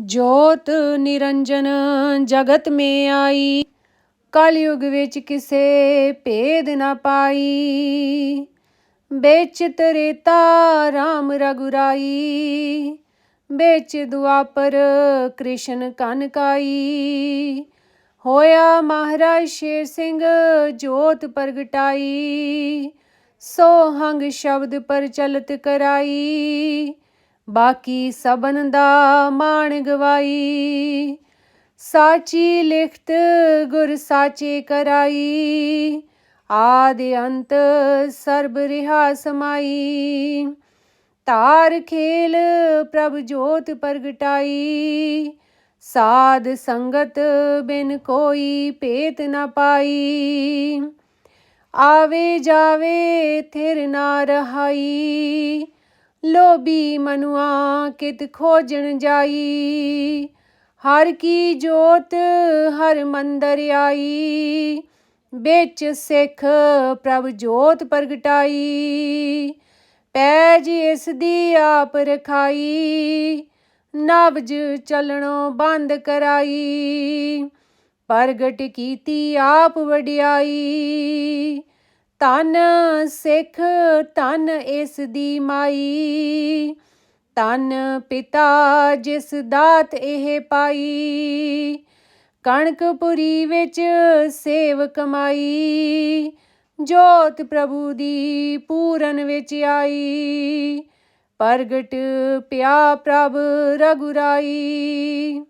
ਜੋਤ ਨਿਰੰਜਨ ਜਗਤ ਮੇ ਆਈ, ਕਲਯੁਗ ਵਿੱਚ ਕਿਸੇ ਭੇਦ ਨਾ ਪਾਈ। ਵਿੱਚ ਤ੍ਰੇਤਾ RAM ਰਗੁਰਾਈ ਵਿੱਚ ਦੁਆਪਰ ਕ੍ਰਿਸ਼ਨ ਕਨ ਕਾਈ। ਹੋਇਆ ਮਹਾਰਾਜ ਸ਼ੇਰ ਸਿੰਘ ਜੋਤ ਪ੍ਰਗਟਾਈ, ਸੋ ਹੰਗ ਸ਼ਬਦ ਪ੍ਰਚਲਿਤ ਕਰਾਈ। ਬਾਕੀ ਸਬਨ ਦਾ ਮਾਣ ਗਵਾਈ। ਸਾਚੀ ਲਿਖਤ ਗੁਰ ਸਾਚੇ ਕਰਾਈ। ਆਦਿ ਅੰਤ ਸਰਬ ਰਿਹਾ ਸਮਾਈ। ਤਾਰ ਖੇਲ ਪ੍ਰਭ ਜੋਤ ਪ੍ਰਗਟਾਈ। ਸਾਧ ਸੰਗਤ ਬਿਨ ਕੋਈ ਭੇਤ ਨਾ ਪਾਈ। ਆਵੇ ਜਾਵੇ ਥਿਰ ਨਾ ਰਹਾਈ। ਲੋਭੀ ਮਨੁਆ ਕਿਤ ਖੋਜਣ ਜਾਈ। ਹਰ ਕੀ ਜੋਤ ਹਰ ਮੰਦਰ ਆਈ। ਵਿੱਚ ਸਿੱਖ ਪ੍ਰਭ ਜੋਤ ਪ੍ਰਗਟਾਈ। ਪੈਜ ਇਸ ਦੀ ਆਪ ਰਖਾਈ। ਨਬਜ ਚਲਣੋਂ ਬੰਦ ਕਰਾਈ। ਪ੍ਰਗਟ ਕੀਤੀ ਆਪ ਵਡਿਆਈ। ਤਨ ਸਿੱਖ ਤਨ ਇਸ ਦੀ ਮਾਈ। ਤਨ ਪਿਤਾ ਜਿਸ ਦਾਤ ਇਹ ਪਾਈ। ਕਣਕਪੁਰੀ ਵਿੱਚ ਸੇਵ ਕਮਾਈ। ਜੋਤ ਪ੍ਰਭੂ ਦੀ ਪੂਰਨ ਵਿੱਚ ਆਈ। ਪ੍ਰਗਟ ਪਿਆ ਪ੍ਰਭ ਰਗੁਰਾਈ।